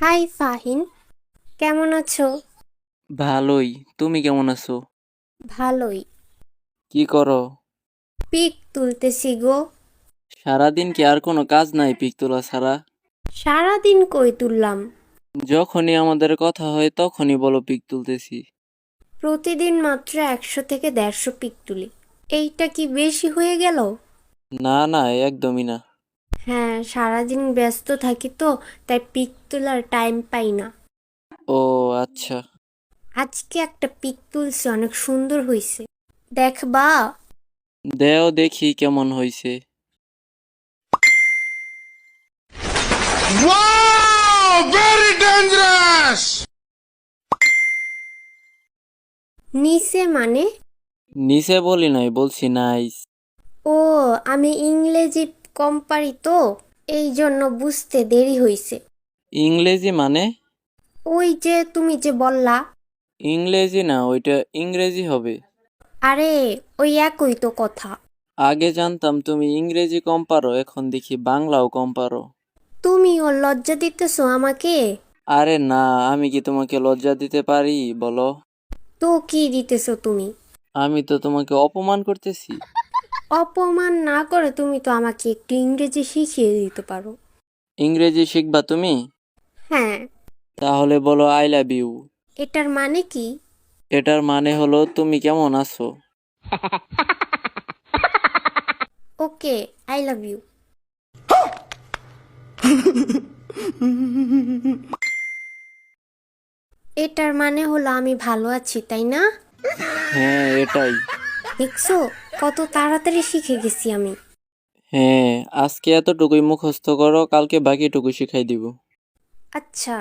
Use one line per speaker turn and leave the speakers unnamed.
High ফাহিন কেমন আছো?
ভালোই তুমি কেমন আছো?
ভালোই।
কি করো?
পিক তুলতেছি গো।
সারাদিন কি আর কোনো কাজ নাই পিক তোলা ছাড়া?
সারাদিন কই তুললাম?
যখনই আমাদের কথা হয় তখনই বলো পিক তুলতেছি।
প্রতিদিন মাত্র একশো থেকে দেড়শো পিক তুলি। এইটা কি বেশি হয়ে গেল?
না না একদমই না।
হ্যাঁ সারাদিন ব্যস্ত থাকি তো তাই পিক তোলার টাইম পাই না।
ও আচ্ছা।
আজকে একটা পিক তুলছি অনেক সুন্দর হয়েছে দেখবা?
দেও দেখি কেমন হইছে!
Very
নিচে মানে?
নিচে বলি নাই বলছি নাইস
ও আমি ইংরেজি কম পারি তো এই জন্য বুঝতে দেরি হইছে।
ইংরেজি মানে?
ওই যে তুমি যে বললা।
ইংরেজি না ওইটা ইংরেজি হবে।
আরে ওই একই তো কথা।
আগে জানতাম তুমি ইংরেজি কম পারো এখন দেখি বাংলাও কম পারো
তুমিও লজ্জা দিতেছো আমাকে?
আরে না আমি কি তোমাকে লজ্জা দিতে পারি বলো?
তো কি দিতেছো তুমি?
আমি তো তোমাকে অপমান করতেছি।
অপমান না করে তুমি তো আমাকে একটু ইংরেজি শিখিয়ে দিতে পারো।
ইংরেজি শিখবা তুমি?
হ্যাঁ।
তাহলে বলো আই লাভ ইউ
এটার মানে কি?
এটার মানে হলো তুমি কেমন আছো?
ওকে আই লাভ ইউ এটার মানে হলো আমি ভালো আছি তাই না?
হ্যাঁ এটাই।
দেখছ? কত তাড়াতাড়ি শিখে গেছি আমি।
হ্যাঁ আজকে এতটুকুই মুখস্থ করো কালকে বাকিটুকু শিখাই দিব।
আচ্ছা।